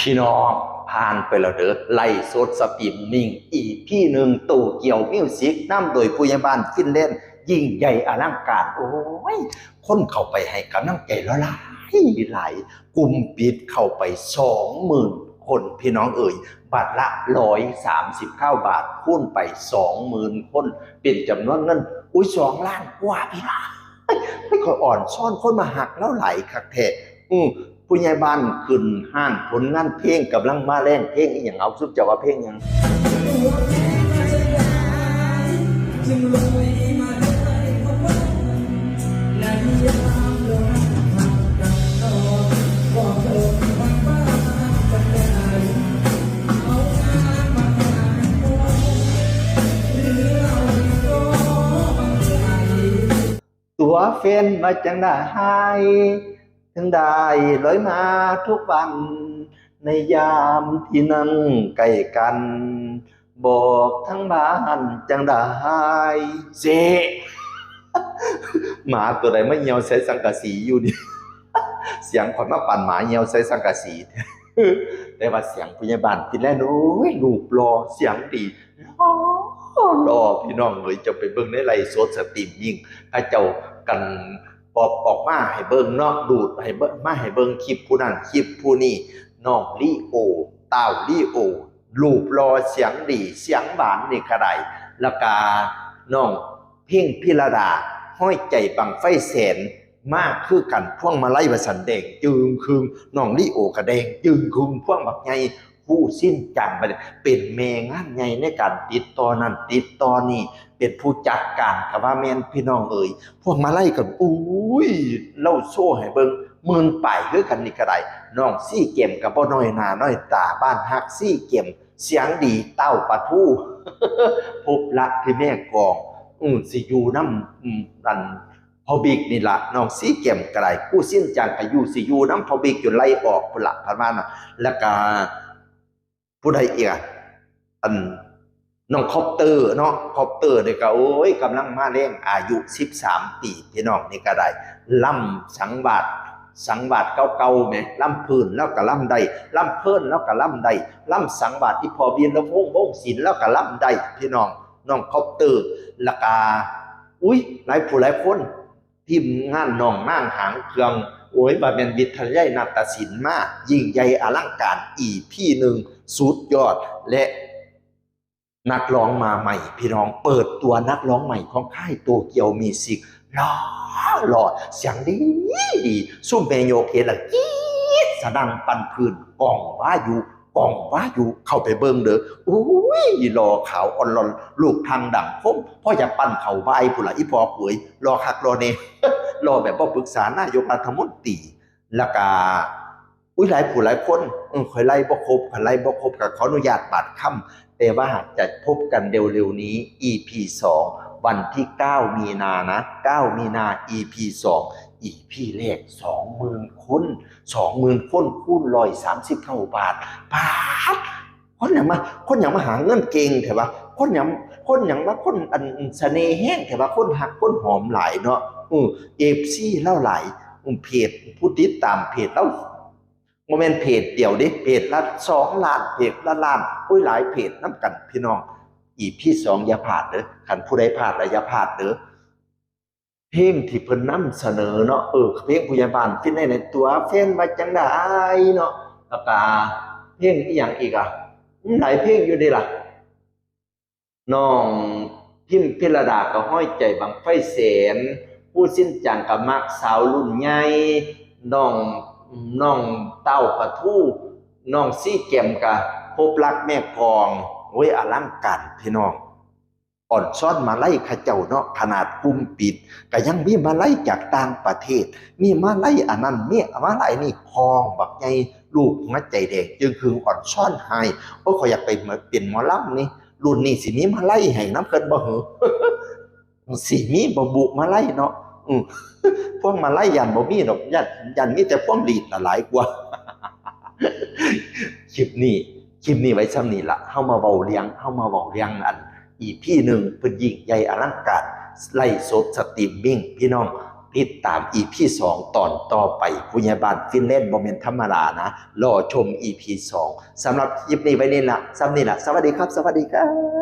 พี่น้องผ่านไปแล้วเด้อไล่สดสตรีมมิ่ง อีพี่หนึ่งตู่เกี่ยวมิวสิกนำโดยผู้ใหญ่บ้านฟินแลนด์ยิ่งใหญ่อลังการ โอ้ย คนเข้าไปให้กำลังใจละลายหลายกลุ่มปิดเข้าไปสองหมื่นคนพี่น้องเอ่ยบัตรละร้อยสามสิบเก้าบาทคูณไปสองหมื่นคน เป็นจำนวนเงิน อุ้ยสองล้านกว่าพี่น้องไม่ค่อยอ่อนซ่อนคนมาหักแล้วไหลคักแท้อือ ผู้ใหญ่บ้านขึ้นห้านผลงานเพลงกำลังมาแรงเพลงอหย่างเอาซุปจะว่าเพลงหยังจึงลอยมาได้พบว่าเพ่งกังตัวหรือเราก็บังใจตัวเฟนมาจังได้ ถึงได้ลอยมาทุกวัน ในยามที่นั่งใกล้กัน บอกทั้งบ้านจังได้เจหมาตัวใดไม่เหี่ยวใส่สังกะสีอยู่ดิเสียงขอนมาปั่นหมาเหี่ยวใส่สังกะสีแต่ว่าเสียงพยาบาลพี่แลนโอ้ยลูกรอเสียงดีรอพี่น้องเลยจะไปเบิ่งในไลฟ์สดสตรีมยิ่งถ้าเจ้ากัน อบออกมาให้เบิงเนาะดูดให้เบิงมาให้เบิงคลิปผู้นั้นคลิปผู้นี้น้องลีโอเต้าลีโอลูกรอเสียงดีเสียงหวานนี่กระไดแล้วก็น้องเพ่งพิรดาห้อยใจบังไฟแสนมากคือกันพ่วงมาไล่ประสันแดงจึงคืงน้องลิโอกระแดงจึงคืงพ่วงบักไง ผู้สิ้นจังไปเลยเป็นแม่งานไงในการติดต่อนั้นติดต่อนี่เป็นผู้จัดการกับว่าแม่นพี่น้องเอ่ยพวกมาไล่กันอุ้ยเล่าโซ่ให้เบิงมื่นไปคือกันนี่ก็ได้น้องซี่เก็มกับบ่น้อยหนาน้อยตาบ้านฮักซี่เก็มเสียงดีเต้าปะทู่พบรักที่แม่กองอืมสิอยู่น้ำอืมดันพอบิกนี่ละน้องสีเก็มกระไรผู้สิ้นจังอายุสิอยู่น้ำพอบิกจนไล่ออกพุ่นละพันมานะแล้วก็ ผู้ใดอีกอะอันน้องคอปเตอร์เนาะคอปเตอร์เนี่ยก็โอ้ยกำลังมาเร่งอายุ 13 ปีพี่น้องนี่ก็ได้ล่ำสังบาทสังบาทเก่าๆไหมล่ำพื้นแล้วก็ล่ำได้ล่ำเพิ่นแล้วก็ล่ำได้ล่ำสังบาทที่พอเบียนแล้ววงวงศิลแล้วก็ล่ำได้พี่น้องน้องคอปเตอร์ล้วก็อุ้ยหลายผู้หลายคนทีมงานน้องนางหางเครื่อง โอ้ยบาเป็นวิทยานาฏศิลป์มาก ยิ่งใหญ่อลังการอีพี่หนึ่งสุดยอดและนักร้องมาใหม่ พี่น้องเปิดตัวนักร้องใหม่ของค่ายโตเกียวมีสิกหล่อหล่อเสียงดีดีซุ่มเมโยเคละกรีดสดังปันพื้นกล่องว่าอยู่กล่องว่าอยู่เข้าไปเบิ่งเด้ออุ้ยรอขาวอ่อนรอนลูกทางดังคมพ่ออยากปั้นเขาใบผู้ละอีพอป่วยรอคักรอเน รอแบบบ่ปรึกษานายกรัฐมนตรีแล้วก็อุ้ยหลายผู้หลายคนเออข่อยไล่บ่ครบข่อยไล่บ่ครบก็ขออนุญาตบาดค่ำแต่ว่าจะพบกันเร็วๆนี้ EP 2 วันที่ 9 มีนานะ 9 มีนา EP 2 EP แรก20,000คน20,000คนคูณ139บาทบาทคนอย่างมาคนอย่างมาหาเงินเก่งแต่ว่า คนอย่างคนอย่างว่าคนอันเสน่ห์แห้งแต่ว่าคนหักคนหอมหลายเนาะอือเอฟซีเล่าหลายอืมเพจผู้ติดตามเพจเล่าโมเมนเพจเดียวเดิเพจละสองล้านเพจละล้านอุ้ยหลายเพจน้ำกันพี่น้อง อีพี่สองอย่าพลาดเด้อขันผู้ใดพลาดแล้วอย่าพลาดเด้อเพลงที่เพิ่นนำเสนอเนาะเออเพลงผู้ใหญ่บ้านฟินในในตัวเฟนมาจังได้เนาะแล้วก็เพลงอีหยังอีกอะหลายเพลงอยู่ดีล่ะ น้องพิมพิรดาก็ห้อยใจบังไฟแสนผู้สิ้นจังกับมักสาวรุ่นใหญ่น้องน้องเต้าปะทู่น้องซี่แกมกะพบรักแม่กองโอ้ยอลังการพี่น้องอ่อนซ้อนมาไล่ข้าเจ้าเนาะขนาดกุมปิดก็ยังมีมาไล่จากต่างประเทศ มีมาไล่อันนั้นมีมาไล่นี่คองบักใหญ่ลูกหัวใจแดงจึงคืออ่อนซ้อนให้โอ้ยขอยอยากไปเหมือนเป็นหมอลำนี่ รุ่นนี้สิมีมาไล่ให้น้ำเกินบ่เหรอสิมีบ่บุมาไล่เนาะอืพวกมาไล่ยันบ่มีดอกยันยันมีแต่พวกลีดน่ะหลายกว่าคลิปนี้คลิปนี้ไว้ซ้ำนี่ละเฮามาเว้าเลี้ยงเฮามาเว้าเลี้ยงอันอีพี่หนึ่งเพิ่นยิ่งใหญ่อลังการไล่สดสตรีมมิ่งพี่น้อง ติดตาม EP 2ตอนต่อไปผู้ใหญ่บ้านฟินแลนด์บ่แม่นธรรมดานะรอชม EP 2สำหรับยิปนี้ไว้นี่ละซ้ำนี่ละสวัสดีครับ สวัสดีครับ